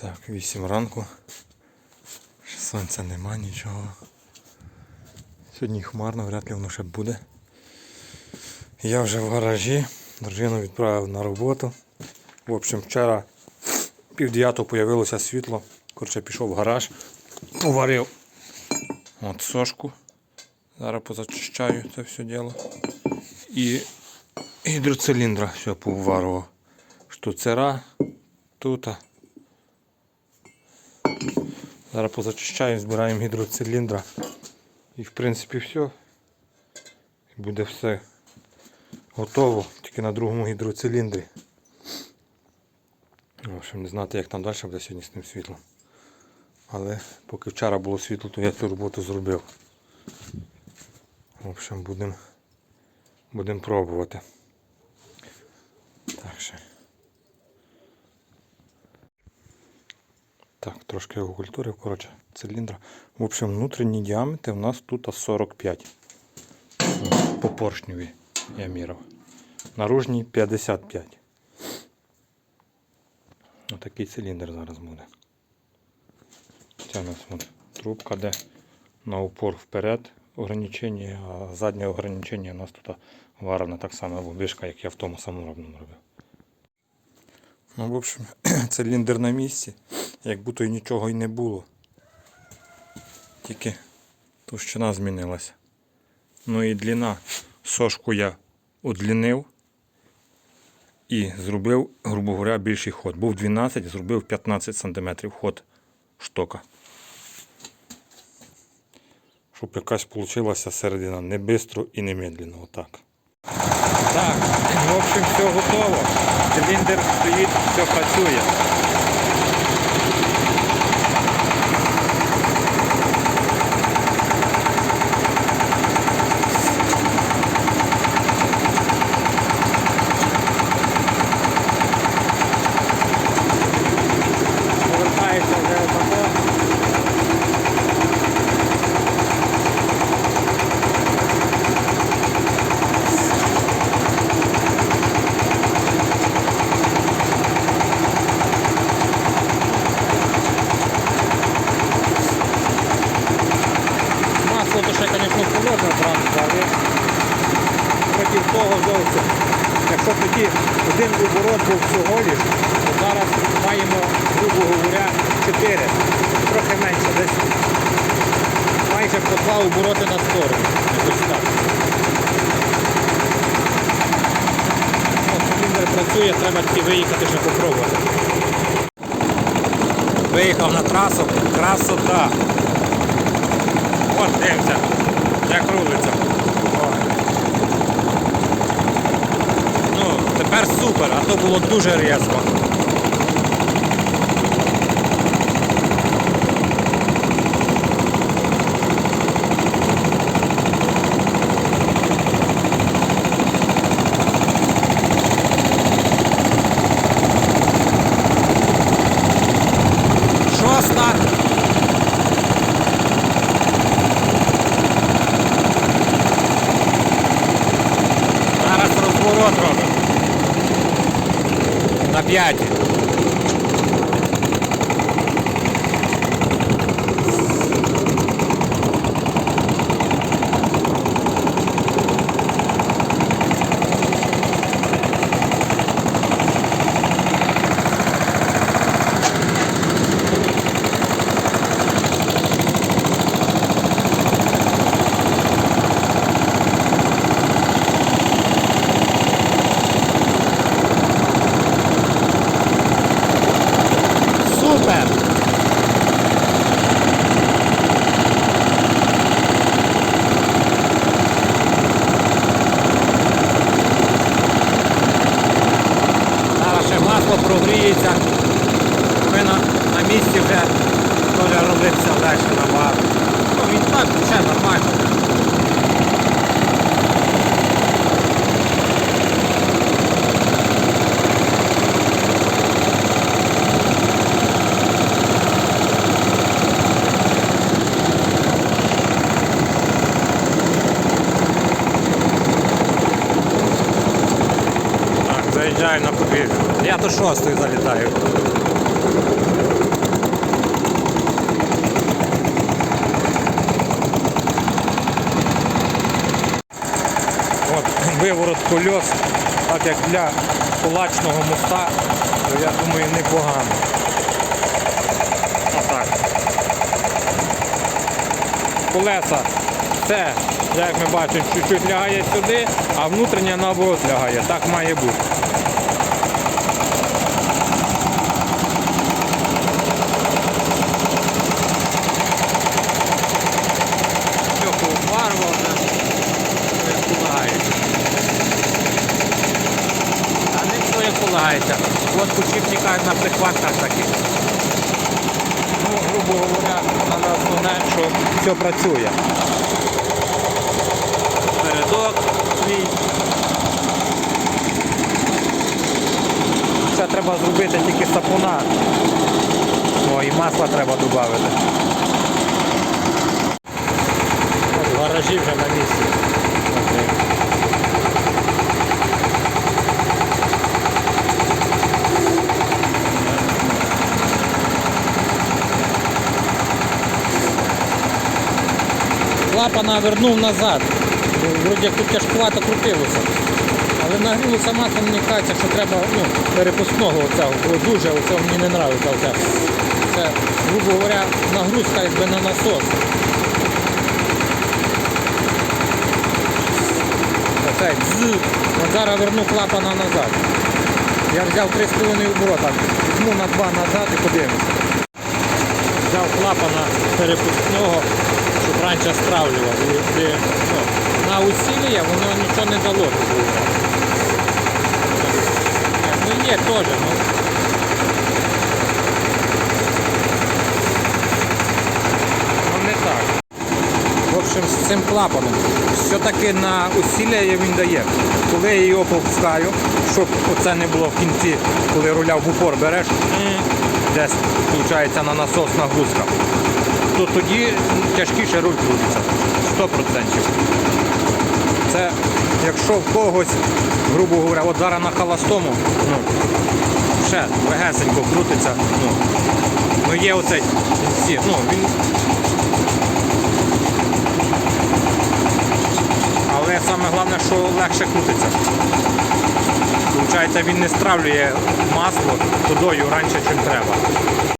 Так, 8 ранку. Ще сонця нема, нічого. Сьогодні хмарно, вряд ли воно ще буде. Я вже в гаражі. Дружину відправив на роботу. В общем, вчора пів дев'ятого появилося світло. Коротше, пішов в гараж, поварив от сошку. Зараз позачищаю це все діло. І гідроциліндра все поварував. Штуцера тут. Зараз позачищаємо, збираємо гідроциліндра. І в принципі все. Буде все готово, тільки на другому гідроциліндрі. В общем, не знати, як там далі буде сьогодні з тим світлом. Але поки вчора було світло, то я цю роботу зробив. В общем, будемо будем пробувати. Так що. Так, трошки його культурив, коротше, циліндра. В общем, внутрішній діаметр у нас тут 45. По поршневі я міряв. Наружній 55. Отакий циліндр зараз буде. Це у нас от трубка, де на упор вперед ограничення, а заднє ограничення у нас тут варена так само вишка, як я в тому саморобному робив. Ну, в общем, циліндр на місці, як будто і нічого і не було. Тільки товщина змінилася. Ну і длина. Сошку я удлінив і зробив, грубо говоря, більший ход. Був 12, зробив 15 см ход штока. Щоб якась вийшла середина не бистро і не медленно. Отак. Так, в общем, все готово. Циліндр стоїть, все працює. Якщо тоді один оборот був всього лиш, то зараз маємо, грубо говоря, 4. Трохи менше, десь майже по два обороти на сторону. Якось так. Ну, Циліндр працює, треба тільки виїхати, щоб попробувати. Виїхав на трасу, красота. От дивимося, як рулиться. Тепер супер, а то було дуже різко. Зараз розворот робимо. На 5. Супер! Зараз ще масло прогріється. Ми на, на місці вже робиться далі набагато. Ну, він так, ще нормально. заїжджаю на подвір'я. Я то шостої залітаю. От Виворот кольос, так як для кулачного моста, то я думаю непогано. А. Колеса це, як ми бачимо, чуть-чуть лягає сюди, а внутрішня наоборот лягає. Так має бути. Вже, як полагається. А не все як полагається. От почіпника на прихватках таких. Ну, грубо говоря, але основне, що все працює. Передок свій. Це треба зробити тільки сапуна. О, і масла треба додати. От гаражі вже на місці. Клапана вернув назад. Вроді тут тяжкувато крутилося. Але нагрілося масло, мені кажеться, що треба ну, перепускного оцього. Дуже оцього мені не подобається. Це, грубо говоря, нагрузка якби на насос. Дз. От зараз верну клапана назад. Я взяв 3,5 оборота. Візьму на 2 назад і подивимося. Взяв клапана перепускного, щоб раніше стравлював. І, і, ну, на усілля воно нічого не дало. Ну є теж. Ну не так. З цим клапаном. Все-таки на усилля він дає. Коли я його попускаю, щоб оце не було в кінці, коли руля в упор береш, десь виходить на насос нагрузка, то тоді тяжкіше руль крутиться. 100%. Це якщо в когось, грубо говоря, от зараз на холостому, ну, ще легесенько крутиться, ну, ну є оцей, ну, він Але саме головне, що легше крутиться. Получається, він не стравлює масло водою раніше, чим треба.